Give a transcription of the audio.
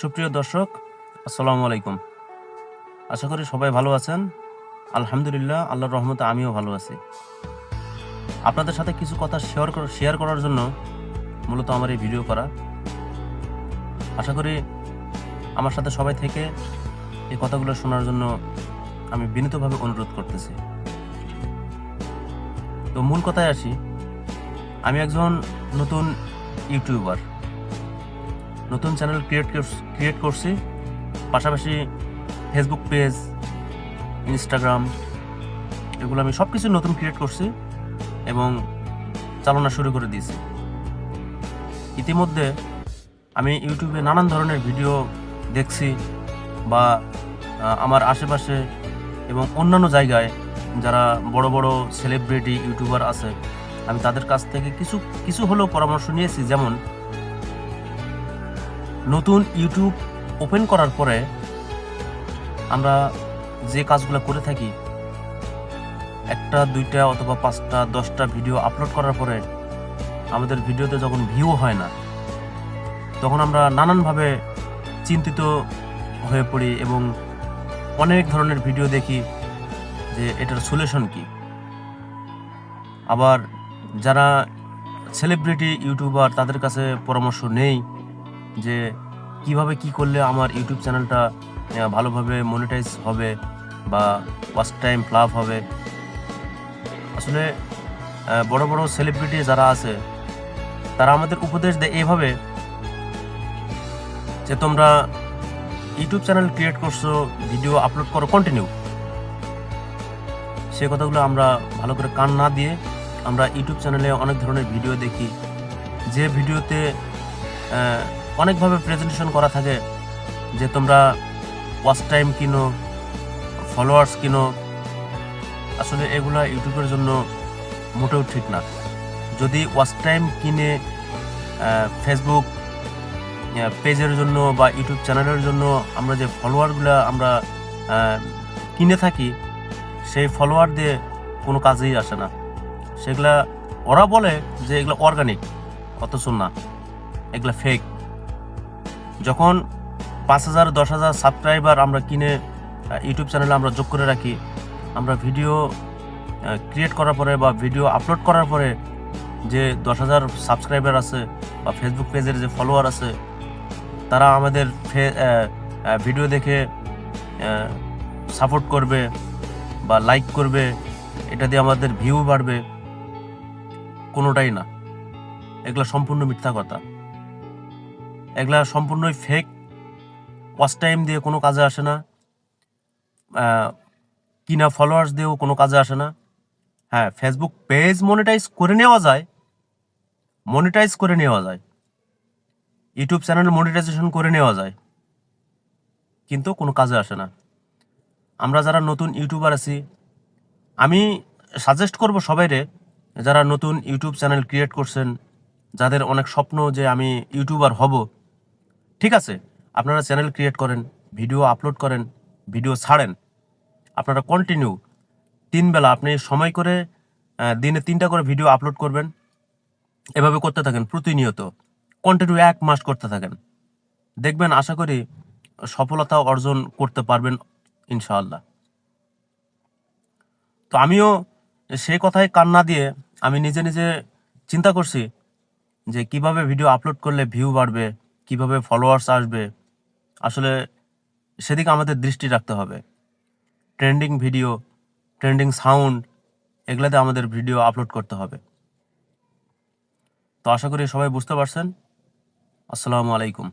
সুপ্রিয় দর্শক, আসসালামু আলাইকুম। আশা করি সবাই ভালো আছেন। আলহামদুলিল্লাহ, আল্লাহর রহমতে আমিও ভালো আছি। আপনাদের সাথে কিছু কথা শেয়ার শেয়ার করার জন্য মূলত আমার এই ভিডিও করা। আশা করি আমার সাথে সবাই থেকে এই কথাগুলো শোনার জন্য আমি বিনীতভাবে অনুরোধ করতেছি। তো মূল কথায় আসি। আমি একজন নতুন ইউটিউবার। নতুন চ্যানেল ক্রিয়েট ক্রিয়েট করছি। পাশাপাশি ফেসবুক পেজ ইনস্টাগ্রাম এগুলো আমি সব কিছু নতুন ক্রিয়েট করছি এবং চালনা শুরু করে দিয়েছি। ইতিমধ্যে আমি ইউটিউবে নানান ধরনের ভিডিও দেখছি বা আমার আশেপাশে এবং অন্যান্য জায়গায় যারা বড় বড় সেলিব্রিটি ইউটিউবার আছে, আমি তাদের কাছ থেকে কিছু কিছু হলেও পরামর্শ নিয়েছি। যেমন নতুন ইউটিউব ওপেন করার পরে আমরা যে কাজগুলো করে থাকি, একটা, দুইটা অথবা পাঁচটা, দশটা ভিডিও আপলোড করার পরে আমাদের ভিডিওতে যখন ভিউ হয় না, তখন আমরা নানানভাবে চিন্তিত হয়ে পড়ি এবং অনেক ধরনের ভিডিও দেখি যে এটার সলিউশন কি। আবার যারা সেলিব্রিটি ইউটিউবার তাদের কাছে পরামর্শ নেই যে কীভাবে কি করলে আমার ইউটিউব চ্যানেলটা ভালোভাবে মনিটাইজ হবে বা ওয়াচ টাইম ফ্লাভ হবে। আসলে বড় বড় সেলিব্রিটি যারা আছে, তারা আমাদের উপদেশ দেয় এইভাবে যে তোমরা ইউটিউব চ্যানেল ক্রিয়েট করছ ভিডিও আপলোড করো কন্টিনিউ সে কথাগুলো আমরা ভালো করে কান না দিয়ে আমরা ইউটিউব চ্যানেলে অনেক ধরনের ভিডিও দেখি। যে ভিডিওতে অনেকভাবে প্রেজেন্টেশন করা থাকে যে তোমরা ওয়াচ টাইম কিনো ফলোয়ার্স কিনো। আসলে এগুলা ইউটিউবের জন্য মোটেও ঠিক না। যদি ওয়াচ টাইম কিনে ফেসবুক পেজের জন্য বা ইউটিউব চ্যানেলের জন্য আমরা যে ফলোয়ারগুলো আমরা কিনে থাকি, সেই ফলোয়ার দিয়ে কোনো কাজেই আসে না। সেগুলা ওরা বলে যে এগুলো অর্গানিক অথচ না। এগুলা ফেক যখন পাঁচ হাজার, দশ হাজার সাবস্ক্রাইবার আমরা কিনে ইউটিউব চ্যানেলে আমরা যোগ করে রাখি, আমরা ভিডিও ক্রিয়েট করার পরে বা ভিডিও আপলোড করার পরে যে দশ হাজার সাবস্ক্রাইবার আছে বা ফেসবুক পেজের যে ফলোয়ার আছে, তারা আমাদের ফে- ভিডিও দেখে সাপোর্ট করবে বা লাইক করবে, এটা দিয়ে আমাদের ভিউ বাড়বে, কোনোটাই না। এগুলো সম্পূর্ণ মিথ্যা কথা। এগুলা সম্পূর্ণই ফেক ওয়াচ টাইম দিয়ে কোনো কাজে আসে না। কিনা ফলোয়ার্স দিয়েও কোনো কাজে আসে না। হ্যাঁ ফেসবুক পেজ মনিটাইজ করে নেওয়া যায়। মনিটাইজ করে নেওয়া যায়। ইউটিউব চ্যানেল মনিটাইজেশন করে নেওয়া যায়। কিন্তু কোনো কাজে আসে না। আমরা যারা নতুন ইউটিউবার আছি, আমি সাজেস্ট করব সবাইরে, যারা নতুন ইউটিউব চ্যানেল ক্রিয়েট করছেন, যাদের অনেক স্বপ্ন যে আমি ইউটিউবার হব ঠিক আছে, আপনারা চ্যানেল ক্রিয়েট করেন ভিডিও আপলোড করেন ভিডিও ছাড়েন, আপনারা কন্টিনিউ তিন বেলা আপনি সময় করে দিনে তিনটা করে ভিডিও আপলোড করবেন, এভাবে করতে থাকেন প্রতিনিয়ত কন্টিনিউ এক মাস করতে থাকেন। দেখবেন, আশা করি সফলতা অর্জন করতে পারবেন, ইনশাআল্লাহ। তো আমিও সেই কথায় কান না দিয়ে আমি নিজে নিজে চিন্তা করছি যে কীভাবে ভিডিও আপলোড করলে ভিউ বাড়বে কীভাবে ফলোয়ার্স আসবে? আসলে সেদিকে আমাদের দৃষ্টি রাখতে হবে। ট্রেন্ডিং ভিডিও ট্রেন্ডিং সাউন্ড এগুলাতে আমাদের ভিডিও আপলোড করতে হবে। তো আশা করি সবাই বুঝতে পারছেন। আসসালামু আলাইকুম।